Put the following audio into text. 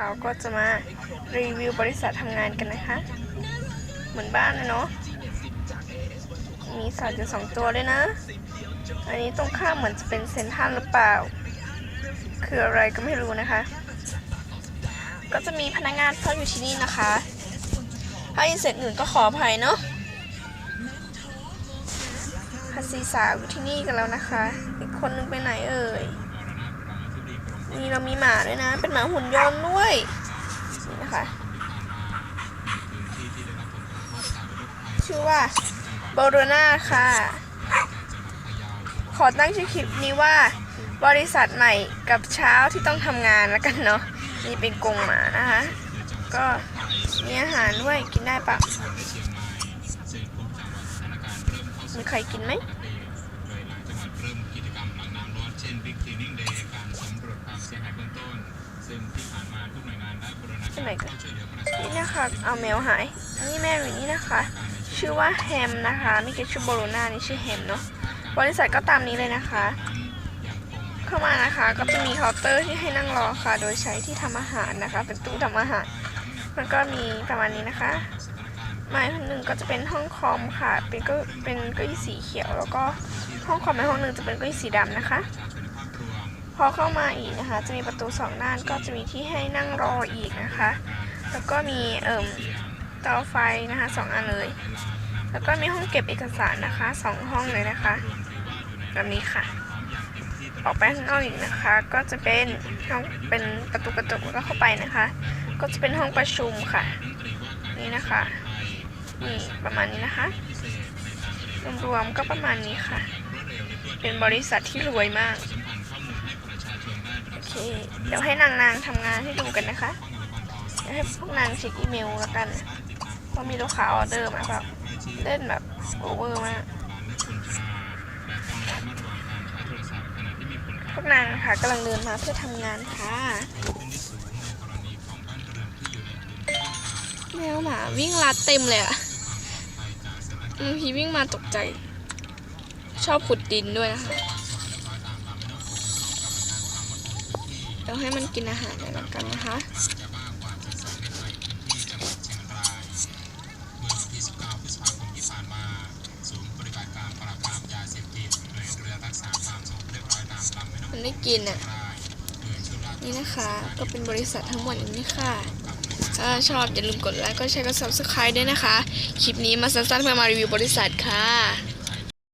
เขาก็จะมารีวิวบริษัททำงานกันนะคะ เหมือนบ้านนะเนาะ มีสัตว์อยู่สองตัวด้วยนะ อันนี้ตรงข้ามเหมือนจะเป็นเซนทันหรือเปล่า คืออะไรก็ไม่รู้นะคะ ก็จะมีพนักงานเฝ้าอยู่ที่นี่นะคะ ถ้าอินเสร็จอื่นก็ขออภัยเนาะฮัสซีสาวอยู่ที่นี่กันแล้วนะคะ อีกคนนึงไปไหนเอ่ย เรามีหมาด้วยนะ เป็นหมาหุ่นยนต์ด้วยนี่นะคะชื่อว่าโบโรนาค่ะ ขอตั้งชื่อคลิปนี้ว่า บริษัทใหม่กับเช้าที่ต้องทำงานแล้วกันเนาะนี่เป็นกรงหมานะคะ ก็มีอาหารด้วยกินได้ปะมีใครกินไหม ที่ไหนกันนี่นะคะ เอาแมวหาย นี่แม่อยู่นี่นะคะ ชื่อว่าแฮมนะคะไม่ใช่ชื่อโบโรนานี่ชื่อแฮมเนาะ บริษัทก็ตามนี้เลยนะคะ เข้ามานะคะ ก็จะมีเคาน์เตอร์ที่ให้นั่งรอค่ะ โดยใช้ที่ทำอาหารนะคะ เป็นตู้ทำอาหาร มันก็มีประมาณนี้นะคะไม้ห้องหนึ่งก็จะเป็นห้องคอมค่ะ เป็นก็เป็นเก้าอี้สีเขียว แล้วก็ห้องคอมในห้องหนึ่งจะเป็นเก้าอี้สีดำนะคะ พอเข้ามาอีกนะคะ จะมีประตูสองด้านก็จะมีที่ให้นั่งรออีกนะคะ แล้วก็มีเอ่มเตาไฟนะคะสองอันเลย แล้วก็มีห้องเก็บเอกสารนะคะสองห้องเลยนะคะแบบนี้ค่ะ ออกไปข้างนอกอีกนะคะ ก็จะเป็นห้องเป็นประตูกระจกแล้วก็เข้าไปนะคะ ก็จะเป็นห้องประชุมค่ะ นี่นะคะนี่ประมาณนี้นะคะรวมๆก็ประมาณนี้ค่ะ เป็นบริษัทที่รวยมาก เดี๋ยวให้นางๆทำงานให้ดูกันนะคะเดี๋ยวให้พวกนางเช็คอีเมลแล้วกันเพราะมีลูกค้าออเดอร์มาแบบเล่นแบบโอเวอร์มากพวกนางนะคะกำลังเดินมาเพื่อทำงานค่ะแมวหมาวิ่งลัดเต็มเลยอะบางทีวิ่งมาตกใจ ชอบขุดดินด้วยนะคะ ดี๋ยวให้มันกินอาหารหน่อยละกันนะคะมันได้กินอะ นี่นะคะก็เป็นบริษัททั้งหมดนี้ค่ะ ถ้าชอบอย่าลืมกดไลค์ก็แชร์ก็ subscribe ด้วยนะคะ คลิปนี้มาสั้นๆเพื่อมารีวิวบริษัทค่ะ